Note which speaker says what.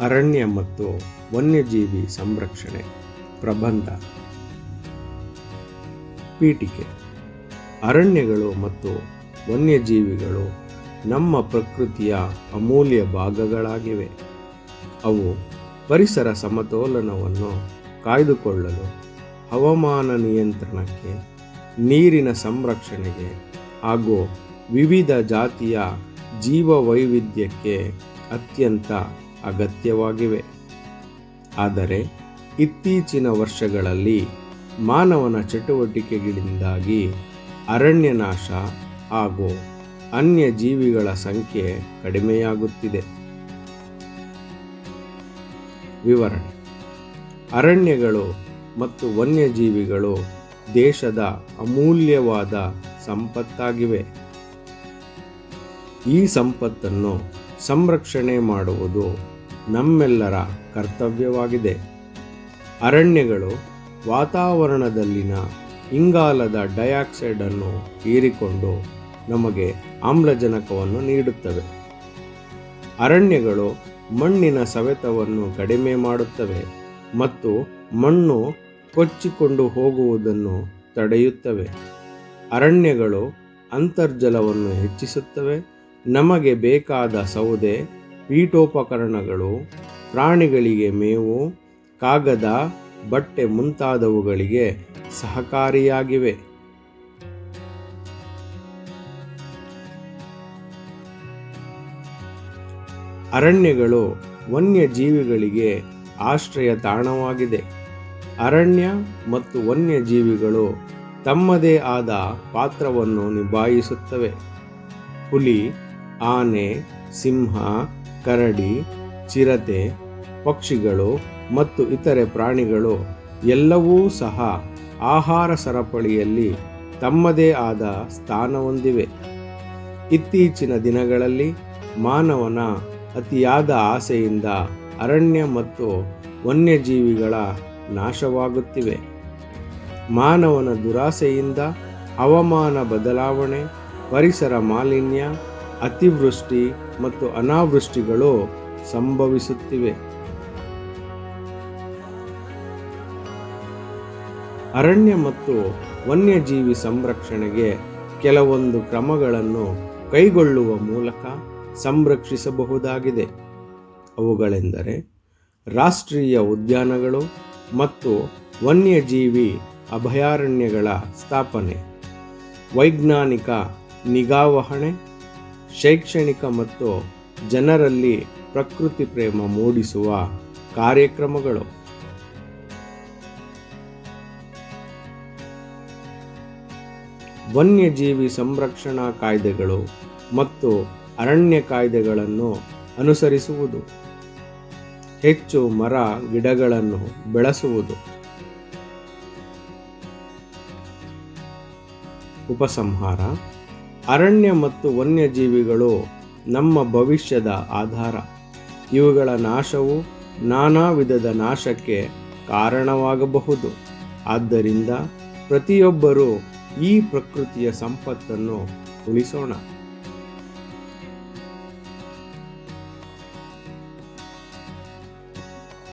Speaker 1: ಅರಣ್ಯ ಮತ್ತು ವನ್ಯಜೀವಿ ಸಂರಕ್ಷಣೆ ಪ್ರಬಂಧ. ಪೀಠಿಕೆ. ಅರಣ್ಯಗಳು ಮತ್ತು ವನ್ಯಜೀವಿಗಳು ನಮ್ಮ ಪ್ರಕೃತಿಯ ಅಮೂಲ್ಯ ಭಾಗಗಳಾಗಿವೆ. ಅವು ಪರಿಸರ ಸಮತೋಲನವನ್ನು ಕಾಯ್ದುಕೊಳ್ಳಲು ಹವಾಮಾನ ನಿಯಂತ್ರಣಕ್ಕೆ, ನೀರಿನ ಸಂರಕ್ಷಣೆಗೆ ಹಾಗೂ ವಿವಿಧ ಜಾತಿಯ ಜೀವ ವೈವಿಧ್ಯಕ್ಕೆ ಅತ್ಯಂತ ಅಗತ್ಯವಾಗಿವೆ. ಆದರೆ ಇತ್ತೀಚಿನ ವರ್ಷಗಳಲ್ಲಿ ಮಾನವನ ಚಟುವಟಿಕೆಗಳಿಂದಾಗಿ ಅರಣ್ಯನಾಶ ಹಾಗೂ ಅನ್ಯ ಜೀವಿಗಳ ಸಂಖ್ಯೆ ಕಡಿಮೆಯಾಗುತ್ತಿದೆ. ವಿವರಣೆ. ಅರಣ್ಯಗಳು ಮತ್ತು ವನ್ಯಜೀವಿಗಳು ದೇಶದ ಅಮೂಲ್ಯವಾದ ಸಂಪತ್ತಾಗಿವೆ. ಈ ಸಂಪತ್ತನ್ನು ಸಂರಕ್ಷಣೆ ಮಾಡುವುದು ನಮ್ಮೆಲ್ಲರ ಕರ್ತವ್ಯವಾಗಿದೆ. ಅರಣ್ಯಗಳು ವಾತಾವರಣದಲ್ಲಿನ ಇಂಗಾಲದ ಡೈಆಕ್ಸೈಡ್ ಅನ್ನು ಹೀರಿಕೊಂಡು ನಮಗೆ ಆಮ್ಲಜನಕವನ್ನು ನೀಡುತ್ತವೆ. ಅರಣ್ಯಗಳು ಮಣ್ಣಿನ ಸವೆತವನ್ನು ಕಡಿಮೆ ಮಾಡುತ್ತವೆ ಮತ್ತು ಮಣ್ಣು ಕೊಚ್ಚಿಕೊಂಡು ಹೋಗುವುದನ್ನು ತಡೆಯುತ್ತವೆ. ಅರಣ್ಯಗಳು ಅಂತರ್ಜಲವನ್ನು ಹೆಚ್ಚಿಸುತ್ತವೆ. ನಮಗೆ ಬೇಕಾದ ಸೌದೆ ಪೀಠೋಪಕರಣಗಳು, ಪ್ರಾಣಿಗಳಿಗೆ ಮೇವು, ಕಾಗದ, ಬಟ್ಟೆ ಮುಂತಾದವುಗಳಿಗೆ ಸಹಕಾರಿಯಾಗಿವೆ. ಅರಣ್ಯಗಳು ವನ್ಯಜೀವಿಗಳಿಗೆ ಆಶ್ರಯ ತಾಣವಾಗಿದೆ. ಅರಣ್ಯ ಮತ್ತು ವನ್ಯಜೀವಿಗಳು ತಮ್ಮದೇ ಆದ ಪಾತ್ರವನ್ನು ನಿಭಾಯಿಸುತ್ತವೆ. ಹುಲಿ, ಆನೆ, ಸಿಂಹ ಕರಡಿ, ಚಿರತೆ, ಪಕ್ಷಿಗಳು ಮತ್ತು ಇತರೆ ಪ್ರಾಣಿಗಳು ಎಲ್ಲವೂ ಸಹ ಆಹಾರ ಸರಪಳಿಯಲ್ಲಿ ತಮ್ಮದೇ ಆದ ಸ್ಥಾನ ಹೊಂದಿವೆ ಇತ್ತೀಚಿನ ದಿನಗಳಲ್ಲಿ ಮಾನವನ ಅತಿಯಾದ ಆಸೆಯಿಂದ ಅರಣ್ಯ ಮತ್ತು ವನ್ಯಜೀವಿಗಳ ನಾಶವಾಗುತ್ತಿವೆ. ಮಾನವನ ದುರಾಸೆಯಿಂದ ಹವಾಮಾನ ಬದಲಾವಣೆ, ಪರಿಸರ ಮಾಲಿನ್ಯ ಅತಿವೃಷ್ಟಿ ಮತ್ತು ಅನಾವೃಷ್ಟಿಗಳು ಸಂಭವಿಸುತ್ತಿವೆ. ಅರಣ್ಯ ಮತ್ತು ವನ್ಯಜೀವಿ ಸಂರಕ್ಷಣೆಗೆ ಕೆಲವೊಂದು ಕ್ರಮಗಳನ್ನು ಕೈಗೊಳ್ಳುವ ಮೂಲಕ ಸಂರಕ್ಷಿಸಬಹುದಾಗಿದೆ. ಅವುಗಳೆಂದರೆ ರಾಷ್ಟ್ರೀಯ ಉದ್ಯಾನಗಳು ಮತ್ತು ವನ್ಯಜೀವಿ ಅಭಯಾರಣ್ಯಗಳ ಸ್ಥಾಪನೆ, ವೈಜ್ಞಾನಿಕ ನಿಗಾವಹಣೆ ಶೈಕ್ಷಣಿಕ ಮತ್ತು ಜನರಲ್ಲಿ ಪ್ರಕೃತಿ ಪ್ರೇಮ ಮೂಡಿಸುವ ಕಾರ್ಯಕ್ರಮಗಳು. ವನ್ಯಜೀವಿ ಸಂರಕ್ಷಣಾ ಕಾಯ್ದೆಗಳು ಮತ್ತು ಅರಣ್ಯ ಕಾಯ್ದೆಗಳನ್ನು ಅನುಸರಿಸುವುದು. ಹೆಚ್ಚು ಮರ, ಗಿಡಗಳನ್ನು ಬೆಳೆಸುವುದು. ಉಪಸಂಹಾರ. ಅರಣ್ಯ ಮತ್ತು ವನ್ಯಜೀವಿಗಳು ನಮ್ಮ ಭವಿಷ್ಯದ ಆಧಾರ. ಇವುಗಳ ನಾಶವು ನಾನಾ ವಿಧದ ನಾಶಕ್ಕೆ ಕಾರಣವಾಗಬಹುದು. ಆದ್ದರಿಂದ ಪ್ರತಿಯೊಬ್ಬರೂ ಈ ಪ್ರಕೃತಿಯ ಸಂಪತ್ತನ್ನು ಉಳಿಸೋಣ.